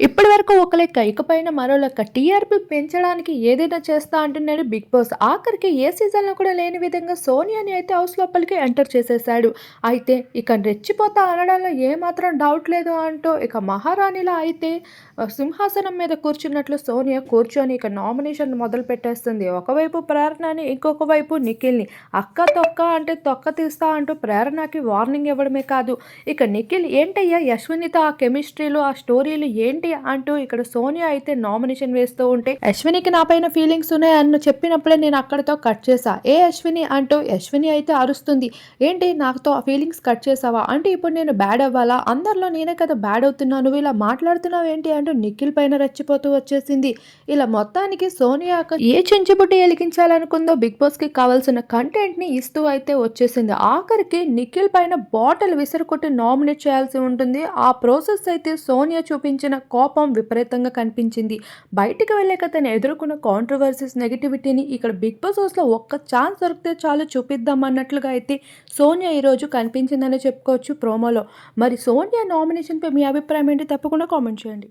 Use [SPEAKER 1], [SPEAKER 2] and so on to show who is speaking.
[SPEAKER 1] ఇప్పటి వరకు ఒక లెక్క ఇకపైన మరో లెక్క టీఆర్పీ పెంచడానికి ఏదైనా చేస్తా అంటున్నాడు బిగ్ బాస్. ఆఖరికి ఏ సీజన్లో కూడా లేని విధంగా సోనియాని అయితే హౌస్ లోపలికి ఎంటర్ చేసేసాడు అయితే ఇక రెచ్చిపోతా అనడంలో ఏమాత్రం డౌట్ లేదు అంటూ ఇక మహారాణిలా అయితే సింహాసనం మీద కూర్చున్నట్లు సోనియా కూర్చొని ఇక నామినేషన్ మొదలు పెట్టేస్తుంది. ఒకవైపు ప్రేరణని ఇంకొక వైపు నిఖిల్ని. అక్క తొక్క అంటే తొక్క తీస్తా అంటూ ప్రేరణకి వార్నింగ్ ఇవ్వడమే కాదు. ఇక నిఖిల్ ఏంటయ్యా యశ్వినితో ఆ కెమిస్ట్రీలు ఆ స్టోరీలు ఏంటి అంటూ ఇక్కడ సోనియా అయితే నామినేషన్ వేస్తూ ఉంటే అశ్వినికి నా పైన ఫీలింగ్స్ ఉన్నాయి అని చెప్పినప్పుడే నేను అక్కడితో కట్ చేసా ఏ అశ్విని? అంటూ అశ్విని అయితే అరుస్తుంది. ఏంటి నాతో ఫీలింగ్స్ కట్ చేసావా అంటే ఇప్పుడు నేను బ్యాడ్ అవ్వాలా? అందరిలో నేనే కదా బ్యాడ్ అవుతున్నా. నువ్వు ఇలా మాట్లాడుతున్నావు ఏంటి? అంటూ నిఖిల్ పైన రెచ్చిపోతూ వచ్చేసింది. ఇలా మొత్తానికి సోనియా ఏ చెంచుబుట్టి ఎలిగించాలనుకుందో బిగ్ బాస్కి కావాల్సిన కంటెంట్ని ఇస్తూ అయితే వచ్చేసింది. ఆఖరికి నిఖిల్ పైన బాటిల్ విసిరుకొట్టి నామినేట్ చేయాల్సి ఉంటుంది. ఆ ప్రాసెస్ అయితే సోనియా చూపించిన కోపం విపరీతంగా కనిపించింది. బయటికి వెళ్ళాక తను ఎదుర్కొన్న కాంట్రవర్సీస్ నెగిటివిటీని ఇక్కడ బిగ్ బాస్ హౌస్లో ఒక్క ఛాన్స్ దొరికితే చాలు చూపిద్దాం అన్నట్లుగా అయితే సోనియా ఈరోజు కనిపించిందని చెప్పుకోవచ్చు ప్రోమోలో మరి సోనియా నామినేషన్పై మీ అభిప్రాయం ఏంటి? తప్పకుండా కామెంట్ చేయండి.